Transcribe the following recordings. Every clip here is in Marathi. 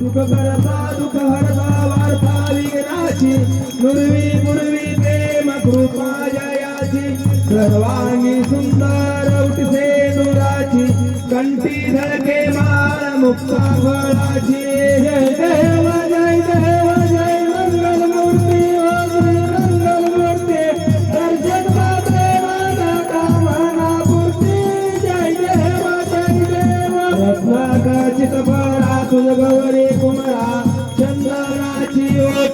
दुख करता दुख हरता वार्ता विघ्नाची गुरवी गुरवी प्रेम कृपा जयाची सर्वांगी सुंदर उठसे दुराची. कंठी धडके माळ मुक्ता फळाची.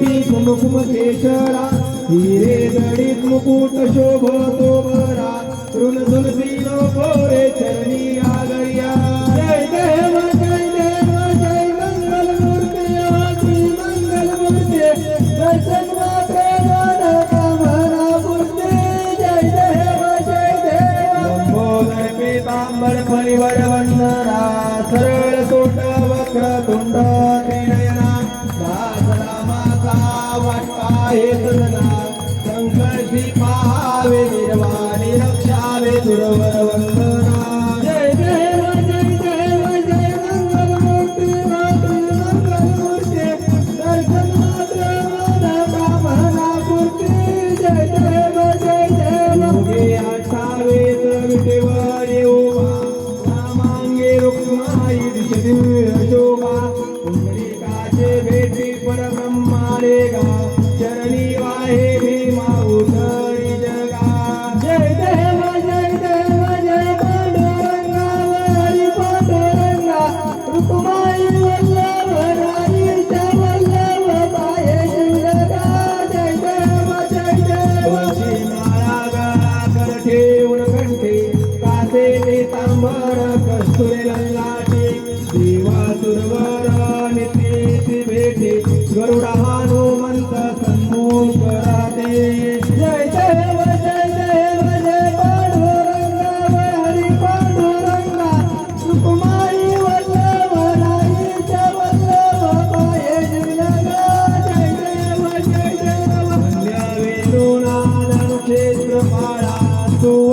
ती कुमुकुमकेशरा हीरे दडित मुकुट शोभो तोबरा ऋण तुलसी नको रे चरणी आगरिया जय देव जय देव जय मंगल मूर्ते आदि मंगल मूर्ते दर्शन माते वाटा हे तुलना संकटी पा सुररंगाचे देवा सुरवराने प्रीती भेटे गरुडा हनुमंत सम्मोकराते जय देव जय देव जय पांडुरंगा वय पांडुरंगा सुकुमारी वल्लभ राईच्या वल्लभ पाये जिल्हा जय देव जय देव. वंद्या वेणुना धनुषेत्र पाळा सुव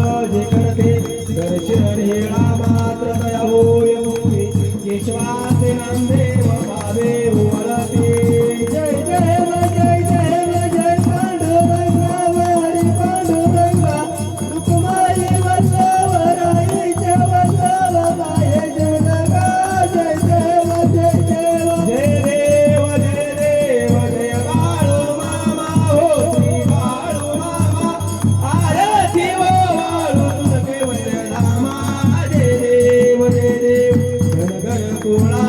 शरीरा मात्र होय केशवाचे नांदे Hola.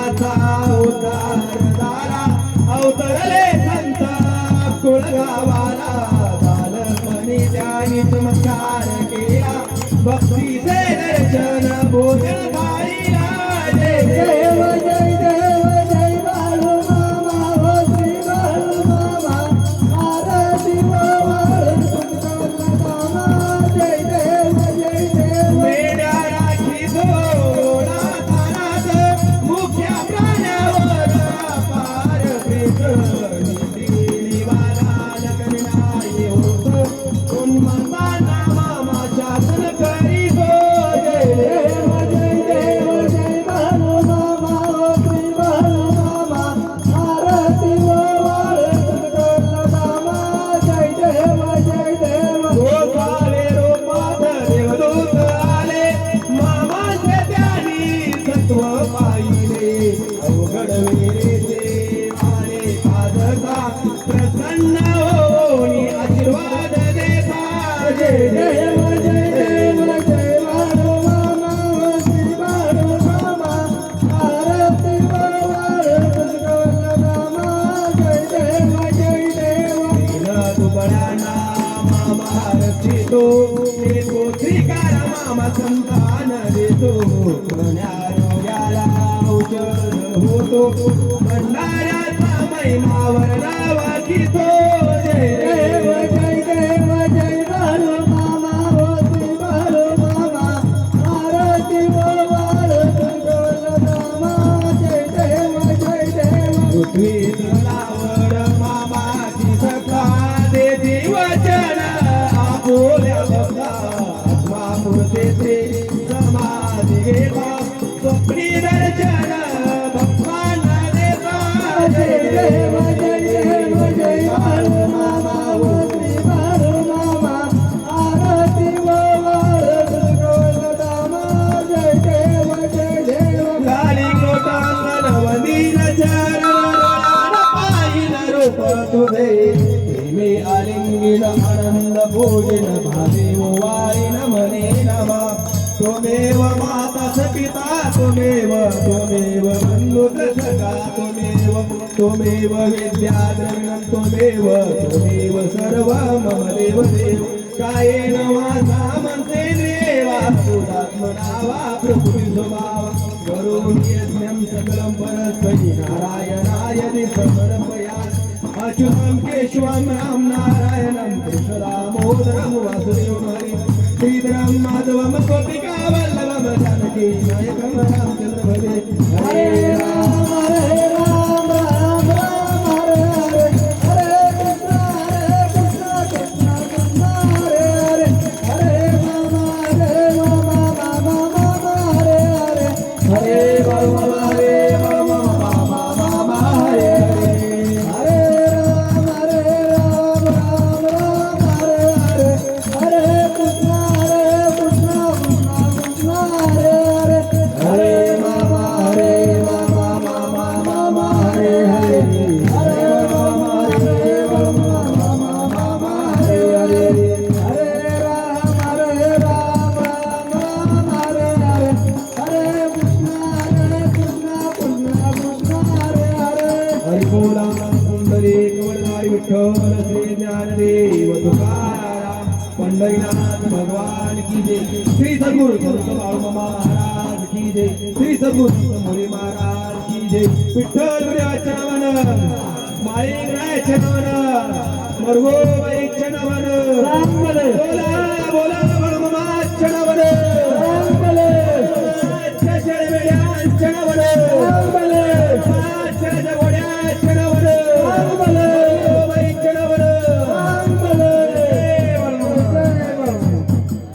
मामा मी हे मामा संतान देतो. पुण्याला औषध होतो. भंडाऱ्याचा महिमावर तुझे मी आलिंगिन आनंद भोजन भावे वाळीन मने नमा। त्वमेव माता सपिता त्वमेव त्वमेव बन्धुत सखा त्वमेव त्वमेव विद्याद्रविणं त्वमेव त्वमेव सर्व मम देव देव कायेन वाचा मनसे देवा सुदात्मना वा प्रकृती स्वभाव। करोमि यज्ञं सकलं परस्मै नारायणाय समर्पयामि अच्युतं केशवम राम नारायणं कृष्णदामोदरं वासुदेवं हरि श्रीधरं भगवान की जय श्री सद्गुरु बाळू महाराज की जय श्री सद्गुरु मुरी महाराज की जय विठ्ठल चरवण माळिक राय चरवण मरगो बाई चरवण बोला बोला बाळू मामा